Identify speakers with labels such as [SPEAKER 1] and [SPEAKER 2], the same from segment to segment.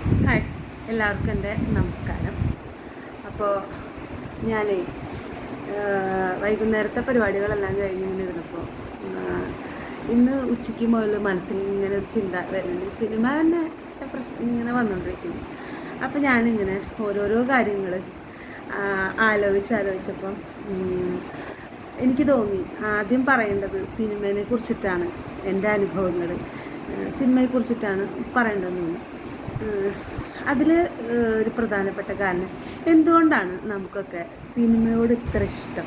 [SPEAKER 1] Hi എല്ലാവർക്കും എന്റെ നമസ്കാരം. അപ്പോൾ ഞാനേ വൈകുന്നേരത്തെ പരിപാടികളെല്ലാം കഴിഞ്ഞ് ഇങ്ങനെ ഇരുന്നപ്പോൾ ഇന്ന് ഉച്ചയ്ക്ക് മുതൽ മനസ്സിൽ ഇങ്ങനെ ഒരു ചിന്ത വരുന്നുണ്ട്. സിനിമ തന്നെ പ്രശ്നം ഇങ്ങനെ വന്നുകൊണ്ടിരിക്കുന്നു അപ്പോൾ ഞാനിങ്ങനെ ഓരോരോ കാര്യങ്ങൾ ആലോചിച്ച് ആലോചിച്ചപ്പം എനിക്ക് തോന്നി ആദ്യം പറയേണ്ടത് സിനിമയെ കുറിച്ചിട്ടാണ് എന്റെ അനുഭവങ്ങൾ സിനിമയെ കുറിച്ചിട്ടാണ് പറയേണ്ടതെന്ന് തോന്നി. അതിൽ ഒരു പ്രധാനപ്പെട്ട കാരണം എന്തുകൊണ്ടാണ് നമുക്കൊക്കെ സിനിമയോട് ഇത്ര ഇഷ്ടം?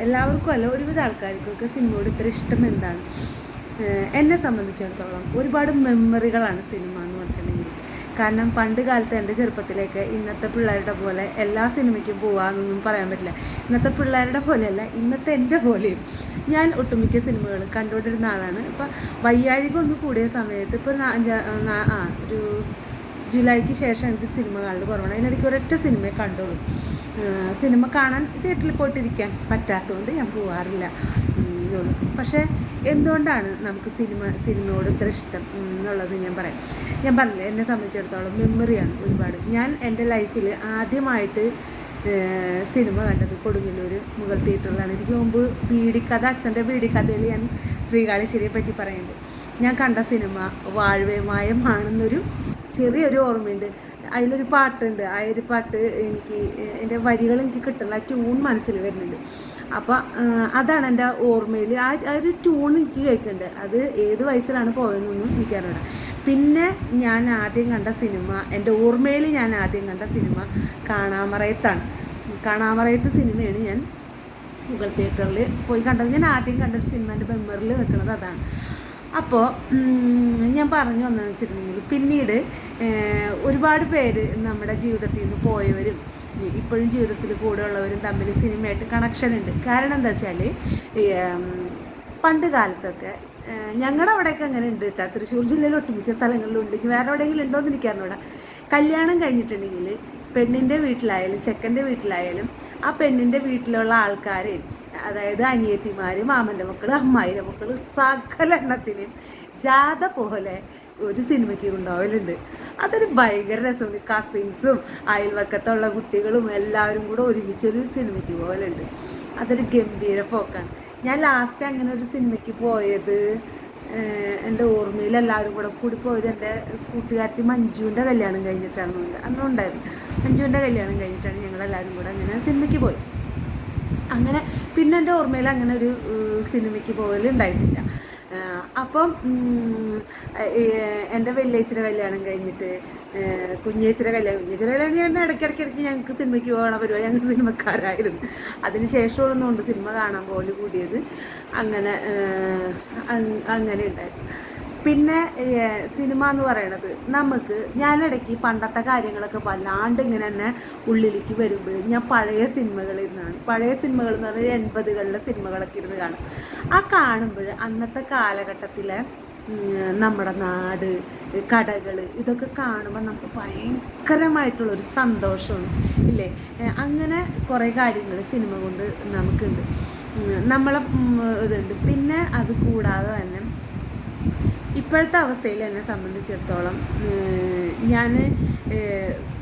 [SPEAKER 1] എല്ലാവർക്കും അല്ല ഒരുവിധ ആൾക്കാർക്കൊക്കെ സിനിമയോട് ഇത്ര ഇഷ്ടം എന്താണ്? എന്നെ സംബന്ധിച്ചിടത്തോളം ഒരുപാട് മെമ്മറികളാണ് സിനിമ എന്ന് പറഞ്ഞിട്ടുണ്ടെങ്കിൽ കാരണം പണ്ട് കാലത്ത് എന്റെ ചെറുപ്പത്തിലേക്ക് ഇന്നത്തെ പിള്ളേരുടെ പോലെ എല്ലാ സിനിമയ്ക്കും പോവാന്നൊന്നും പറയാൻ പറ്റില്ല. ഇന്നത്തെ പിള്ളേരുടെ പോലെയല്ല ഇന്നത്തെ എന്റെ പോലെയും. ഞാൻ ഒട്ടുമിക്ക സിനിമകൾ കണ്ടുകൊണ്ടിരുന്ന ആളാണ്. ഇപ്പം വയ്യാഴിക ഒന്ന് കൂടിയ സമയത്ത് ഇപ്പോൾ ആ ഒരു ജൂലൈക്ക് ശേഷം എനിക്ക് സിനിമ കാണൽ കുറവാണ്. അതിനിടയ്ക്ക് ഒരൊറ്റ സിനിമയെ കണ്ടോളൂ സിനിമ കാണാൻ തിയേറ്ററിൽ പോയിട്ടിരിക്കാൻ പറ്റാത്തതുകൊണ്ട് ഞാൻ പോവാറില്ല. ഉം, പക്ഷേ എന്തുകൊണ്ടാണ് നമുക്ക് സിനിമ സിനിമയോട് ഇത്ര ഇഷ്ടം എന്നുള്ളത് ഞാൻ പറയാം. ഞാൻ പറഞ്ഞില്ല എന്നെ സംബന്ധിച്ചിടത്തോളം മെമ്മറിയാണ് ഒരുപാട്. ഞാൻ എന്റെ ലൈഫിൽ ആദ്യമായിട്ട് സിനിമ കണ്ടത് കൊടുങ്ങല്ലൂർ മുഗൾ തിയേറ്ററിലാണ്. എനിക്ക് മുമ്പ് പീഡിക്കഥ അച്ഛന്റെ പീഡിക്കഥയിൽ ഞാൻ ശ്രീകാളേശ്വരിയെ പറ്റി പറയുന്നുണ്ട്. ഞാൻ കണ്ട സിനിമ വാഴ്വേമായമാണെന്നൊരു ചെറിയൊരു ഓർമ്മയുണ്ട്. അതിലൊരു പാട്ടുണ്ട്. ആ ഒരു പാട്ട് എനിക്ക് എന്റെ വരികൾ എനിക്ക് കിട്ടുന്നില്ല ആ ട്യൂൺ മനസ്സിൽ വരുന്നുണ്ട്. അപ്പോൾ അതാണ് എന്റെ ഓർമ്മയിൽ. ആ ഒരു ട്യൂൺ എനിക്ക് കേൾക്കുന്നുണ്ട്. അത് ഏത് വയസ്സിലാണ് പോയതെന്നൊന്നും എനിക്കറിയില്ല പിന്നെ ഞാൻ ആദ്യം കണ്ട സിനിമ എന്റെ ഓർമ്മയിൽ ഞാൻ ആദ്യം കണ്ട സിനിമ കാണാമറയത്താണ്. കാണാമറയത്ത് സിനിമയാണ് ഞാൻ മുഗൾ തിയേറ്ററിൽ പോയി കണ്ടത്. ഞാൻ ആദ്യം കണ്ടൊരു സിനിമേന്റെ മെമ്മറിൽ നിൽക്കുന്നത് അതാണ്. അപ്പോൾ ഞാൻ പറഞ്ഞു വന്നതെന്ന് വെച്ചിട്ടുണ്ടെങ്കിൽ പിന്നീട് ഒരുപാട് പേര് നമ്മുടെ ജീവിതത്തിൽ നിന്ന് പോയവരും ഇപ്പോഴും ജീവിതത്തിൽ കൂടെ ഉള്ളവരും തമ്മിൽ സിനിമയായിട്ട് കണക്ഷൻ ഉണ്ട്. കാരണം എന്താ വെച്ചാൽ പണ്ട് കാലത്തൊക്കെ ഞങ്ങളുടെ അവിടെയൊക്കെ അങ്ങനെ ഉണ്ട് കേട്ടോ തൃശ്ശൂർ ജില്ലയിൽ ഒട്ടുമിക്ക സ്ഥലങ്ങളിലും ഉണ്ട്. വേറെ എവിടെയെങ്കിലും ഉണ്ടോ എന്ന് എനിക്കറിഞ്ഞൂടാ. കല്യാണം കഴിഞ്ഞിട്ടുണ്ടെങ്കിൽ പെണ്ണിന്റെ വീട്ടിലായാലും ചെക്കന്റെ വീട്ടിലായാലും ആ പെണ്ണിന്റെ വീട്ടിലുള്ള ആൾക്കാരെ അതായത് അനിയത്തിമാർ മാമന്റെ മക്കൾ അമ്മായിന്റെ മക്കൾ സകല എണ്ണത്തിനും ജാഥ പോലെ ഒരു സിനിമയ്ക്ക് കൊണ്ടുപോകലുണ്ട് അതൊരു ഭയങ്കര രസമാണ് കസിൻസും അയൽവക്കത്തുള്ള കുട്ടികളും എല്ലാവരും കൂടെ ഒരുമിച്ചൊരു സിനിമയ്ക്ക് പോകലുണ്ട് അതൊരു ഗംഭീര പോക്കാണ്. ഞാൻ ലാസ്റ്റ് അങ്ങനെ ഒരു സിനിമയ്ക്ക് പോയത് എന്റെ ഓർമ്മയിൽ എല്ലാവരും കൂടെ കൂടി പോയത് എന്റെ കൂട്ടുകാരത്തി മഞ്ജുവിന്റെ കല്യാണം കഴിഞ്ഞിട്ടാണ്. അന്നുണ്ടായിരുന്നു. മഞ്ജുവിന്റെ കല്യാണം കഴിഞ്ഞിട്ടാണ് ഞങ്ങളെല്ലാവരും കൂടെ അങ്ങനെ സിനിമയ്ക്ക് പോയി അങ്ങനെ പിന്നെ എന്റെ ഓർമ്മയിൽ അങ്ങനെ ഒരു സിനിമയ്ക്ക് പോകലുണ്ടായിട്ടില്ല അപ്പം എന്റെ വെല്ലേച്ചിയുടെ കല്യാണം കഴിഞ്ഞിട്ട് കുഞ്ഞേച്ചിയുടെ കല്യാണം കുഞ്ഞേച്ചിയുടെ കല്യാണം കഴിഞ്ഞാൽ ഇടയ്ക്കിടയ്ക്ക് ഇടയ്ക്ക് ഞങ്ങൾക്ക് സിനിമയ്ക്ക് പോകണ പരിപാടി. ഞങ്ങൾ സിനിമക്കാരായിരുന്നു. അതിന് ശേഷമൊന്നുകൊണ്ട് സിനിമ കാണാൻ പോലും കൂടിയത്. അങ്ങനെ അങ്ങനെ ഉണ്ടായിരുന്നു പിന്നെ സിനിമ എന്ന് പറയണത് നമുക്ക് ഞാനിടയ്ക്ക് പണ്ടത്തെ കാര്യങ്ങളൊക്കെ വല്ലാണ്ട് ഇങ്ങനെ തന്നെ ഉള്ളിലേക്ക് വരുമ്പോൾ ഞാൻ പഴയ സിനിമകളിൽ നിന്നാണ് പഴയ സിനിമകൾ എന്ന് പറഞ്ഞാൽ എൺപതുകളിലെ സിനിമകളൊക്കെ ഇരുന്ന് കാണും. ആ കാണുമ്പോൾ അന്നത്തെ കാലഘട്ടത്തിലെ നമ്മുടെ നാട് കടകൾ ഇതൊക്കെ കാണുമ്പോൾ നമുക്ക് ഭയങ്കരമായിട്ടുള്ളൊരു സന്തോഷമാണ് ഇല്ലേ? അങ്ങനെ കുറേ കാര്യങ്ങൾ സിനിമ കൊണ്ട് നമുക്കുണ്ട്. നമ്മളെ ഇതുണ്ട്. പിന്നെ അത് കൂടാതെ തന്നെ ഇപ്പോഴത്തെ അവസ്ഥയിൽ എന്നെ സംബന്ധിച്ചിടത്തോളം ഞാൻ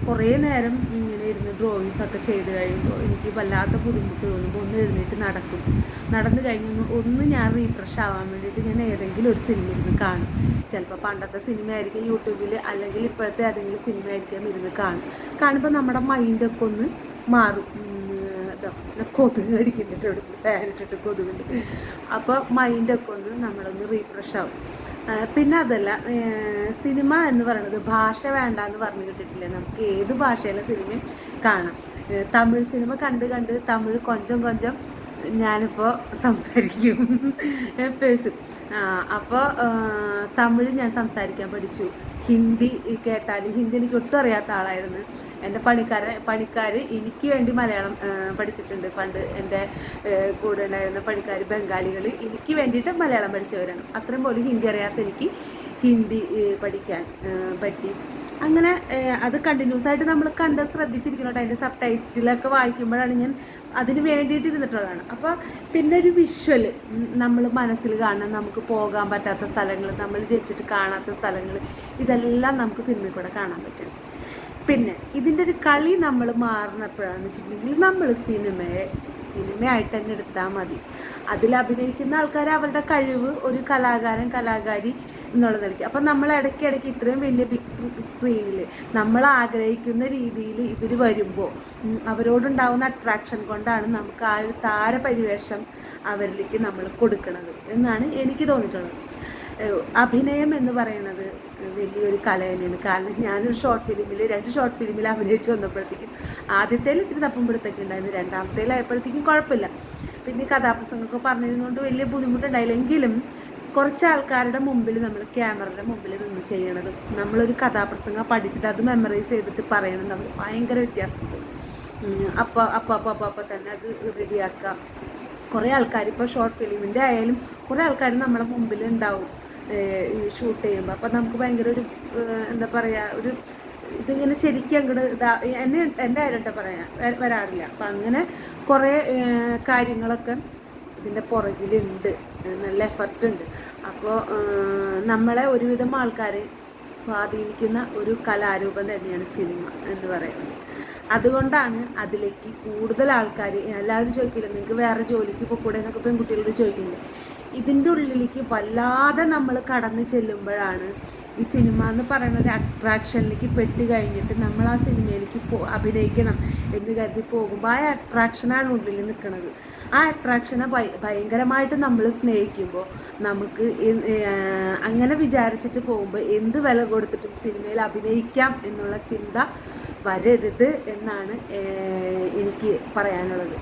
[SPEAKER 1] കുറേ നേരം ഇങ്ങനെ ഇരുന്ന് ഡ്രോയിങ്സ് ഒക്കെ ചെയ്ത് കഴിയുമ്പോൾ എനിക്ക് വല്ലാത്ത ബുദ്ധിമുട്ട് തോന്നുമ്പോൾ ഒന്ന് എഴുന്നേറ്റ് നടക്കും. നടന്നു കഴിഞ്ഞ് ഒന്ന് ഞാൻ റീഫ്രഷ് ആവാൻ വേണ്ടിയിട്ട് ഞാൻ ഏതെങ്കിലും ഒരു സിനിമ ഇരുന്ന് കാണും. ചിലപ്പോൾ പണ്ടത്തെ സിനിമ ആയിരിക്കും യൂട്യൂബിൽ അല്ലെങ്കിൽ ഇപ്പോഴത്തെ ഏതെങ്കിലും സിനിമ ആയിരിക്കും ഇരുന്ന് കാണും. കാണുമ്പോൾ നമ്മുടെ മൈൻഡൊക്കെ ഒന്ന് മാറും. കൊതുക് അടിക്കുന്നിട്ട് ഇവിടെ ഫാനിട്ടിട്ട് കൊതുകുണ്ട്. അപ്പോൾ മൈൻഡൊക്കെ ഒന്ന് നമ്മളൊന്ന് റീഫ്രഷ് ആവും. പിന്നെ അതല്ല സിനിമ എന്ന് പറയുന്നത് ഭാഷ വേണ്ട എന്ന് പറഞ്ഞു കിട്ടിയിട്ടില്ല നമുക്ക് ഏത് ഭാഷയിലെ സിനിമയും കാണാം. തമിഴ് സിനിമ കണ്ട് കണ്ട് തമിഴ് കൊഞ്ചം കൊഞ്ചം ഞാനിപ്പോൾ സംസാരിക്കും. പേസും അപ്പോൾ തമിഴ് ഞാൻ സംസാരിക്കാൻ പഠിച്ചു. ഹിന്ദി കേട്ടാലും ഹിന്ദി എനിക്ക് ഒട്ടും അറിയാത്ത ആളായിരുന്നു. എന്റെ പണിക്കാരൻ പണിക്കാർ എനിക്ക് വേണ്ടി മലയാളം പഠിച്ചിട്ടുണ്ട്. പണ്ട് എന്റെ കൂടെ ഉണ്ടായിരുന്ന പണിക്കാർ ബംഗാളികൾ എനിക്ക് വേണ്ടിയിട്ട് മലയാളം പഠിച്ചവരാണ്. അത്രയും പോലും ഹിന്ദി അറിയാത്ത എനിക്ക് ഹിന്ദി പഠിക്കാൻ പറ്റി. അങ്ങനെ അത് കണ്ടിന്യൂസ് ആയിട്ട് നമ്മൾ കണ്ട് ശ്രദ്ധിച്ചിരിക്കണം കേട്ടോ. അതിന്റെ സബ് ടൈറ്റിലൊക്കെ വായിക്കുമ്പോഴാണ് ഞാൻ അതിന് വേണ്ടിയിട്ട് ഇരുന്നിട്ടുള്ളതാണ്. അപ്പോൾ പിന്നെ ഒരു വിഷ്വൽ നമ്മൾ മനസ്സിൽ കാണാൻ നമുക്ക് പോകാൻ പറ്റാത്ത സ്ഥലങ്ങൾ നമ്മൾ ജനിച്ചിട്ട് കാണാത്ത സ്ഥലങ്ങൾ ഇതെല്ലാം നമുക്ക് സിനിമയിൽ കൂടെ കാണാൻ പറ്റും. പിന്നെ ഇതിന്റെ ഒരു കളി നമ്മൾ മാറുന്നപ്പോഴാണെന്ന് വെച്ചിട്ടുണ്ടെങ്കിൽ നമ്മൾ സിനിമയെ സിനിമയായിട്ട് തന്നെ എടുത്താൽ മതി. അതിൽ അഭിനയിക്കുന്ന ആൾക്കാർ അവരുടെ കഴിവ് ഒരു കലാകാരൻ കലാകാരി എന്നുള്ള നിലയ്ക്ക്. അപ്പം നമ്മൾ ഇടയ്ക്കിടയ്ക്ക് ഇത്രയും വലിയ ബിഗ് സ്ക്രീനിൽ നമ്മൾ ആഗ്രഹിക്കുന്ന രീതിയിൽ ഇവർ വരുമ്പോൾ അവരോടുണ്ടാവുന്ന അട്രാക്ഷൻ കൊണ്ടാണ് നമുക്ക് ആ ഒരു താരപരിവേഷം അവരിലേക്ക് നമ്മൾ കൊടുക്കുന്നത് എന്നാണ് എനിക്ക് തോന്നിയിട്ടുള്ളത്. അഭിനയം എന്ന് പറയുന്നത് വലിയൊരു കല തന്നെയാണ് കാരണം ഞാനൊരു ഷോർട്ട് ഫിലിമിൽ രണ്ട് ഷോർട്ട് ഫിലിമിൽ അഭിനയിച്ച് വന്നപ്പോഴത്തേക്കും ആദ്യത്തേൽ ഇത്തിരി തപ്പും പിടുത്തൊക്കെ ഉണ്ടായിരുന്നു. രണ്ടാമത്തേലായപ്പോഴത്തേക്കും കുഴപ്പമില്ല. പിന്നെ കഥാപ്രസംഗമൊക്കെ പറഞ്ഞിരുന്നുകൊണ്ട് വലിയ ബുദ്ധിമുട്ടുണ്ടായില്ലെങ്കിലും കുറച്ച് ആൾക്കാരുടെ മുമ്പിൽ നമ്മൾ ക്യാമറയുടെ മുമ്പിൽ നിന്ന് ചെയ്യണത് നമ്മളൊരു കഥാപ്രസംഗം പഠിച്ചിട്ട് അത് മെമ്മറൈസ് ചെയ്തിട്ട് പറയണം നമ്മൾ ഭയങ്കര വ്യത്യാസമുണ്ട്. അപ്പോൾ അപ്പോൾ അപ്പോൾ അപ്പോൾ അപ്പോൾ തന്നെ അത് റെഡിയാക്കുക കുറേ ആൾക്കാർ ഇപ്പോൾ ഷോർട്ട് ഫിലിമിന്റെ ആയാലും കുറേ ആൾക്കാർ നമ്മുടെ മുമ്പിൽ ഉണ്ടാവും. ഷൂട്ട് ചെയ്യുമ്പോൾ അപ്പം നമുക്ക് ഭയങ്കര ഒരു എന്താ പറയുക ഒരു ഇതിങ്ങനെ ശരിക്കും അങ്ങോട്ട് ഇതാ എന്നെ എന്റെ ആരുടെ പറയാൻ വരാറില്ല. അപ്പം അങ്ങനെ കുറേ കാര്യങ്ങളൊക്കെ ഇതിന്റെ പുറകിലുണ്ട്. നല്ല എഫർട്ട് ഉണ്ട്. അപ്പോൾ നമ്മളെ ഒരുവിധം ആൾക്കാരെ സ്വാധീനിക്കുന്ന ഒരു കലാരൂപം തന്നെയാണ് സിനിമ എന്ന് പറയുന്നത്. അതുകൊണ്ടാണ് അതിലേക്ക് കൂടുതൽ ആൾക്കാർ എല്ലാവരും ചോദിക്കില്ല നിങ്ങൾക്ക് വേറെ ജോലിക്ക് പോയിക്കൂടെ എന്നൊക്കെ പെൺകുട്ടികളോട് ചോദിക്കില്ലേ ഇതിന്റെ ഉള്ളിലേക്ക് വല്ലാതെ നമ്മൾ കടന്നു ചെല്ലുമ്പോഴാണ് ഈ സിനിമ എന്ന് പറയുന്ന ഒരു അട്രാക്ഷനിലേക്ക് പെട്ട് കഴിഞ്ഞിട്ട് നമ്മൾ ആ സിനിമയിലേക്ക് പോ അഭിനയിക്കണം എന്ന് കരുതി പോകുമ്പോൾ ആ അട്രാക്ഷനാണ് ഉള്ളിൽ നിൽക്കുന്നത് ആ അട്രാക്ഷനെ ഭയ ഭയങ്കരമായിട്ട് നമ്മൾ സ്നേഹിക്കുമ്പോൾ നമുക്ക് അങ്ങനെ വിചാരിച്ചിട്ട് പോകുമ്പോൾ എന്ത് വില കൊടുത്തിട്ടും സിനിമയിൽ അഭിനയിക്കാം എന്നുള്ള ചിന്ത വരരുത് എന്നാണ് എനിക്ക് പറയാനുള്ളത്.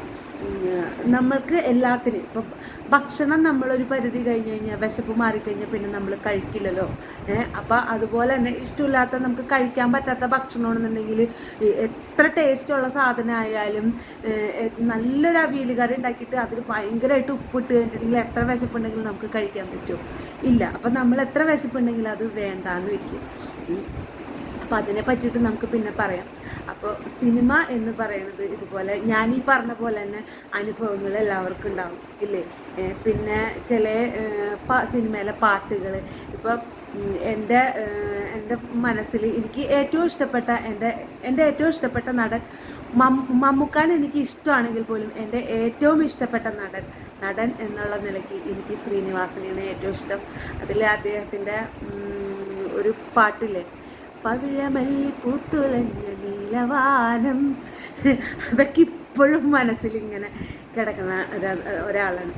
[SPEAKER 1] നമ്മൾക്ക് എല്ലാത്തിനും ഇപ്പം ഭക്ഷണം നമ്മളൊരു പരിധി കഴിഞ്ഞ് കഴിഞ്ഞാൽ വിശപ്പ് മാറിക്കഴിഞ്ഞാൽ പിന്നെ നമ്മൾ കഴിക്കില്ലല്ലോ. ഏഹ് അപ്പം അതുപോലെ തന്നെ ഇഷ്ടമില്ലാത്ത നമുക്ക് കഴിക്കാൻ പറ്റാത്ത ഭക്ഷണമാണെന്നുണ്ടെങ്കിൽ എത്ര ടേസ്റ്റുള്ള സാധനമായാലും നല്ലൊരു അവിയൽ കറി ഉണ്ടാക്കിയിട്ട് അതിൽ ഭയങ്കരമായിട്ട് ഉപ്പിട്ട് കഴിഞ്ഞിട്ടുണ്ടെങ്കിൽ എത്ര വിശപ്പുണ്ടെങ്കിലും നമുക്ക് കഴിക്കാൻ പറ്റുമോ ഇല്ല അപ്പം നമ്മൾ എത്ര വിശപ്പുണ്ടെങ്കിലും അത് വേണ്ടാന്ന് വെക്കും. ഉം. അപ്പോൾ അതിനെ പറ്റിയിട്ട് നമുക്ക് പിന്നെ പറയാം. അപ്പോൾ സിനിമ എന്ന് പറയുന്നത് ഇതുപോലെ ഞാൻ ഈ പറഞ്ഞ പോലെ തന്നെ അനുഭവങ്ങൾ എല്ലാവർക്കും ഉണ്ടാവും ഇല്ലേ? പിന്നെ ചില സിനിമയിലെ പാട്ടുകൾ ഇപ്പം എന്റെ എന്റെ മനസ്സിൽ എനിക്ക് ഏറ്റവും ഇഷ്ടപ്പെട്ട എന്റെ എന്റെ ഏറ്റവും ഇഷ്ടപ്പെട്ട നടൻ മമ്മൂക്കാൻ എനിക്ക് ഇഷ്ടമാണെങ്കിൽ പോലും എന്റെ ഏറ്റവും ഇഷ്ടപ്പെട്ട നടൻ നടൻ എന്നുള്ള നിലയ്ക്ക് എനിക്ക് ശ്രീനിവാസനെയാണ് ഏറ്റവും ഇഷ്ടം. അതിൽ അദ്ദേഹത്തിന്റെ ഒരു പാട്ടില്ലേ? പവിഴമല്ലി പൂത്തുലഞ്ഞ നീലവാനം. അതൊക്കെ ഇപ്പോഴും മനസ്സിലിങ്ങനെ കിടക്കുന്ന ഒരാളാണ്.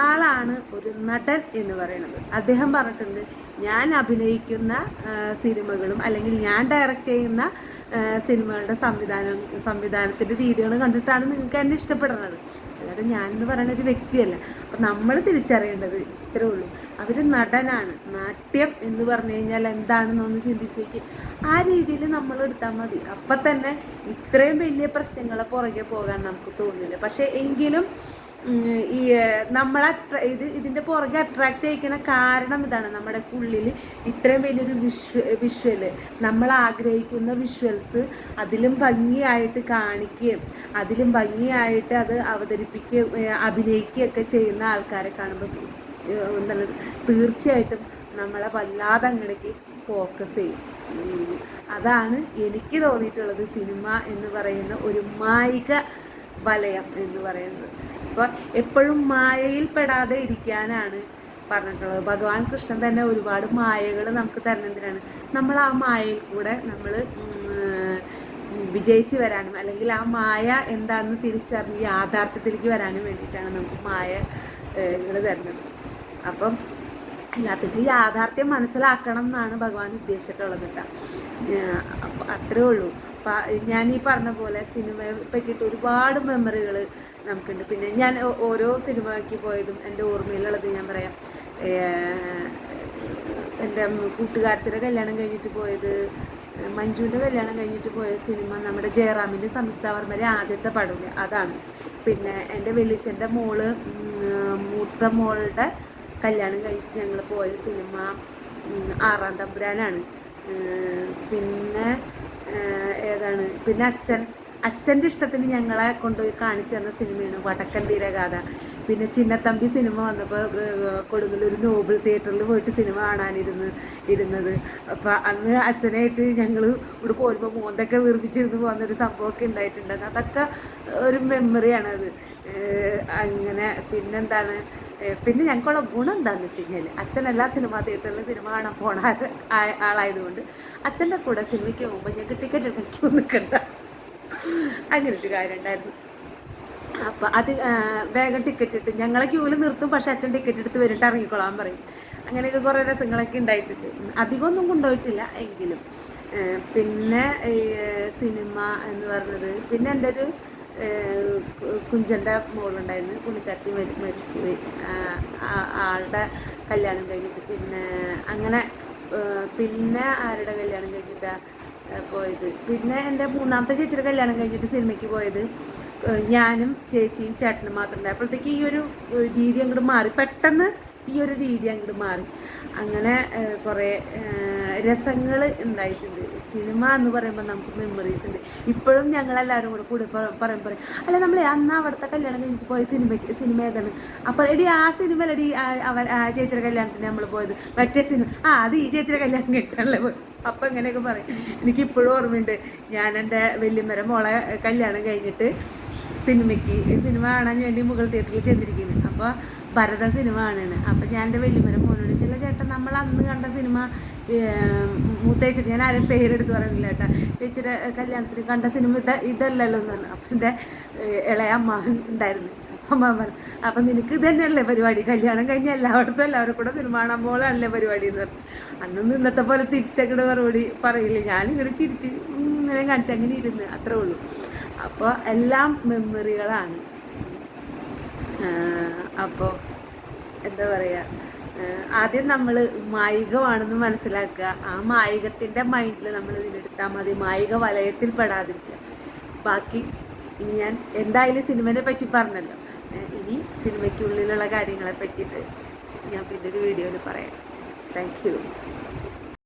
[SPEAKER 1] ആളാണ് ഒരു നടൻ എന്ന് പറയുന്നത്. അദ്ദേഹം പറഞ്ഞിട്ടുണ്ട് ഞാൻ അഭിനയിക്കുന്ന സിനിമകളും അല്ലെങ്കിൽ ഞാൻ ഡയറക്റ്റ് ചെയ്യുന്ന സിനിമകളുടെ സംവിധാനം സംവിധാനത്തിന്റെ രീതികൾ കണ്ടിട്ടാണ് നിങ്ങൾക്ക് എന്നെ ഇഷ്ടപ്പെടുന്നത്. അല്ലാതെ ഞാൻ എന്ന് പറയുന്ന ഒരു വ്യക്തിയല്ല. അപ്പം നമ്മൾ തിരിച്ചറിയേണ്ടത് ഇത്രേ ഉള്ളൂ. അവർ നടനാണ്. നാട്യം എന്ന് പറഞ്ഞു കഴിഞ്ഞാൽ എന്താണെന്നൊന്ന് ചിന്തിച്ച് നോക്കി. ആ രീതിയിൽ നമ്മൾ എടുത്താൽ മതി. അപ്പം തന്നെ ഇത്രയും വലിയ പ്രശ്നങ്ങളെ പുറകെ പോകാൻ നമുക്ക് തോന്നില്ല. പക്ഷേ എങ്കിലും ഈ നമ്മൾ attra- ഇത് ഇതിന്റെ പുറകെ അട്രാക്റ്റ് ചെയ്യിക്കുന്ന കാരണം ഇതാണ് നമ്മുടെ ഉള്ളിൽ ഇത്രയും വലിയൊരു വിഷ്വ വിഷ്വൽ നമ്മൾ ആഗ്രഹിക്കുന്ന വിഷ്വൽസ് അതിലും ഭംഗിയായിട്ട് കാണിക്കുകയും അതിലും ഭംഗിയായിട്ട് അത് അവതരിപ്പിക്കുകയും അഭിനയിക്കുകയൊക്കെ ചെയ്യുന്ന ആൾക്കാരെ കാണുമ്പോൾ എന്താണ് തീർച്ചയായിട്ടും നമ്മളെ വല്ലാതെ അങ്ങടേക്ക് ഫോക്കസ് ചെയ്യും. അതാണ് എനിക്ക് തോന്നിയിട്ടുള്ളത് സിനിമ എന്ന് പറയുന്ന ഒരു മായിക വലയം എന്ന് പറയുന്നത്. അപ്പോൾ എപ്പോഴും മായയിൽ പെടാതെ ഇരിക്കാനാണ് പറഞ്ഞിട്ടുള്ളത്. ഭഗവാൻ കൃഷ്ണൻ തന്നെ ഒരുപാട് മായകൾ നമുക്ക് തരുന്നതിനാണ്. നമ്മൾ ആ മായയിൽ കൂടെ നമ്മൾ വിജയിച്ച് വരാനും അല്ലെങ്കിൽ ആ മായ എന്താണെന്ന് തിരിച്ചറിഞ്ഞ് യാഥാർത്ഥ്യത്തിലേക്ക് വരാനും വേണ്ടിയിട്ടാണ് നമുക്ക് മായകൾ തരുന്നത്. അപ്പം എല്ലാത്തിനും യാഥാർത്ഥ്യം മനസ്സിലാക്കണം എന്നാണ് ഭഗവാൻ ഉദ്ദേശിച്ചിട്ടുള്ളത് കേട്ടോ. അത്രേ ഉള്ളൂ. ഞാൻ ഈ പറഞ്ഞ പോലെ സിനിമയെ പറ്റിയിട്ട് ഒരുപാട് മെമ്മറികൾ നമുക്കുണ്ട്. പിന്നെ ഞാൻ ഓരോ സിനിമയ്ക്ക് പോയതും എന്റെ ഓർമ്മയിലുള്ളത് ഞാൻ പറയാം. എന്റെ കൂട്ടുകാരത്തിന്റെ കല്യാണം കഴിഞ്ഞിട്ട് പോയത് മഞ്ജുവിന്റെ കല്യാണം കഴിഞ്ഞിട്ട് പോയ സിനിമ നമ്മുടെ ജയറാമിന്റെ സംയുക്ത വർമ്മയുടെ ആദ്യത്തെ പടമില്ല അതാണ്. പിന്നെ എന്റെ വെളിച്ചന്റെ മോൾ മൂത്ത മോളുടെ കല്യാണം കഴിഞ്ഞിട്ട് ഞങ്ങൾ പോയ സിനിമ ആറാം തമ്പുരാനാണ്. പിന്നെ ഏതാണ്? പിന്നെ അച്ഛൻ. അച്ഛന്റെ ഇഷ്ടത്തിന് ഞങ്ങളെ കൊണ്ടുപോയി കാണിച്ചു തന്ന സിനിമയാണ് വടക്കൻ വീരഗാഥ. പിന്നെ ചിന്നത്തമ്പി സിനിമ വന്നപ്പോൾ കൊടുങ്ങല്ലൂർ നോബിൾ തിയേറ്ററിൽ പോയിട്ട് സിനിമ കാണാനിരുന്ന് ഇരുന്നത്. അപ്പോൾ അന്ന് അച്ഛനായിട്ട് ഞങ്ങൾ ഇവിടെ പോരുമ്പോൾ മോന്തൊക്കെ വീർപ്പിച്ചിരുന്ന് പോകുന്നൊരു സംഭവമൊക്കെ ഉണ്ടായിട്ടുണ്ടെന്ന് അതൊക്കെ ഒരു മെമ്മറിയാണത് അങ്ങനെ പിന്നെന്താണ്? പിന്നെ ഞങ്ങൾക്കുള്ള ഗുണം എന്താണെന്ന് വെച്ച് കഴിഞ്ഞാൽ അച്ഛൻ എല്ലാ സിനിമാ തിയേറ്ററിലും സിനിമ കാണാൻ പോണ ആളായതുകൊണ്ട് അച്ഛന്റെ കൂടെ സിനിമയ്ക്ക് പോകുമ്പോൾ ഞങ്ങൾക്ക് ടിക്കറ്റ് എടുക്കാൻ ക്യൂ നിൽക്കണ്ട അങ്ങനെ ഒരു കാര്യം ഉണ്ടായിരുന്നു അപ്പം അത് വേഗം ടിക്കറ്റ് ഇട്ട് ഞങ്ങളെ ക്യൂവിൽ നിർത്തും പക്ഷെ അച്ഛൻ ടിക്കറ്റ് എടുത്ത് വരിട്ട് ഇറങ്ങിക്കൊള്ളാൻ പറയും. അങ്ങനെയൊക്കെ കുറേ രസങ്ങളൊക്കെ ഉണ്ടായിട്ടുണ്ട് അധികമൊന്നും കൊണ്ടുപോയിട്ടില്ല എങ്കിലും. പിന്നെ സിനിമ എന്ന് പറഞ്ഞത് പിന്നെ എന്റെ ഒരു കുഞ്ചന്റെ മോളുണ്ടായിരുന്നു പുള്ളിക്കാരത്തി മരി മരിച്ചു പോയി. ആളുടെ കല്യാണം കഴിഞ്ഞിട്ട്. പിന്നെ അങ്ങനെ പിന്നെ ആരുടെ കല്യാണം കഴിഞ്ഞിട്ടാ? ഏഹ് പോയത്. പിന്നെ എന്റെ മൂന്നാമത്തെ ചേച്ചിയുടെ കല്യാണം കഴിഞ്ഞിട്ട് സിനിമയ്ക്ക് പോയത്. ഞാനും ചേച്ചിയും ചേട്ടനും മാത്രം. ഉണ്ടായി അപ്പോഴത്തേക്ക് ഈ ഒരു രീതി അങ്ങോട്ട് മാറി. പെട്ടെന്ന് ഈ ഒരു രീതി അങ്ങോട്ട് മാറി. അങ്ങനെ കുറേ രസങ്ങൾ ഉണ്ടായിട്ടുണ്ട്. സിനിമ എന്ന് പറയുമ്പോൾ നമുക്ക് മെമ്മറീസ് ഉണ്ട്. ഇപ്പോഴും ഞങ്ങളെല്ലാവരും കൂടെ കൂടെ പറയും പറയും. അല്ല നമ്മൾ അന്ന് അവിടുത്തെ കല്യാണം കഴിഞ്ഞിട്ട് പോയ സിനിമയ്ക്ക് സിനിമ ഏതാണ്? അപ്പോൾ എടി ആ സിനിമയിലടി അവർ ആ ചേച്ചിയുടെ കല്യാണത്തിന് നമ്മൾ പോയത്. മറ്റേ സിനിമ ആ അത് ഈ ചേച്ചിയുടെ കല്യാണം കഴിഞ്ഞിട്ടല്ലേ പോയി അപ്പം ഇങ്ങനെയൊക്കെ പറയും. എനിക്ക് ഇപ്പോഴും ഓർമ്മയുണ്ട്. ഞാൻ എന്റെ വല്യമ്മര മോളെ കല്യാണം കഴിഞ്ഞിട്ട് സിനിമയ്ക്ക് സിനിമ കാണാൻ വേണ്ടി മുകൾ തിയേറ്ററിൽ ചെന്നിരിക്കുന്നു. അപ്പോൾ ഭരത സിനിമ കാണുകയാണ് അപ്പം ഞാൻ എന്റെ വല്യമ്മര മോനോട് ചില ചേട്ടൻ നമ്മൾ അന്ന് കണ്ട സിനിമ മൂത്തേച്ചിട്ട് ഞാൻ ആരും പേരെടുത്ത് പറയുന്നില്ല ചേട്ടാ. ചേച്ചിയുടെ കല്യാണത്തിന് കണ്ട സിനിമ ഇത ഇതല്ലല്ലോ എന്ന് പറഞ്ഞു. അപ്പം എന്റെ ഇളയ അമ്മ ഉണ്ടായിരുന്നു. അമ്മ അപ്പം നിനക്ക് തന്നെയല്ലേ പരിപാടി? കല്യാണം കഴിഞ്ഞ എല്ലായിടത്തും എല്ലാവരും കൂടെ സിനിമ പോകാനല്ലേ പരിപാടി എന്ന് പറഞ്ഞു. അന്നൊന്നും ഇന്നത്തെ പോലെ തിരിച്ചങ്ങോട്ട് മറുപടി പറയില്ല. ഞാനിങ്ങനെ ചിരിച്ച് ഇങ്ങനെ കാണിച്ച് അങ്ങനെ ഇരുന്ന് അത്രേ ഉള്ളൂ. അപ്പോൾ എല്ലാം മെമ്മറികളാണ്. അപ്പോൾ എന്താ പറയുക ആദ്യം നമ്മൾ മായികമാണെന്ന് മനസ്സിലാക്കുക. ആ മായികത്തിന്റെ മൈൻഡിൽ നമ്മൾ ഇതിലെടുത്താൽ മതി. മായിക വലയത്തിൽ പെടാതിരിക്കുക. ബാക്കി ഇനി ഞാൻ എന്തായാലും സിനിമനെ പറ്റി പറഞ്ഞല്ലോ. ഇനി സിനിമയ്ക്കുള്ളിലുള്ള കാര്യങ്ങളെ പറ്റിയിട്ട് ഞാൻ പിന്നെ ഒരു വീഡിയോയിൽ പറയാം. താങ്ക്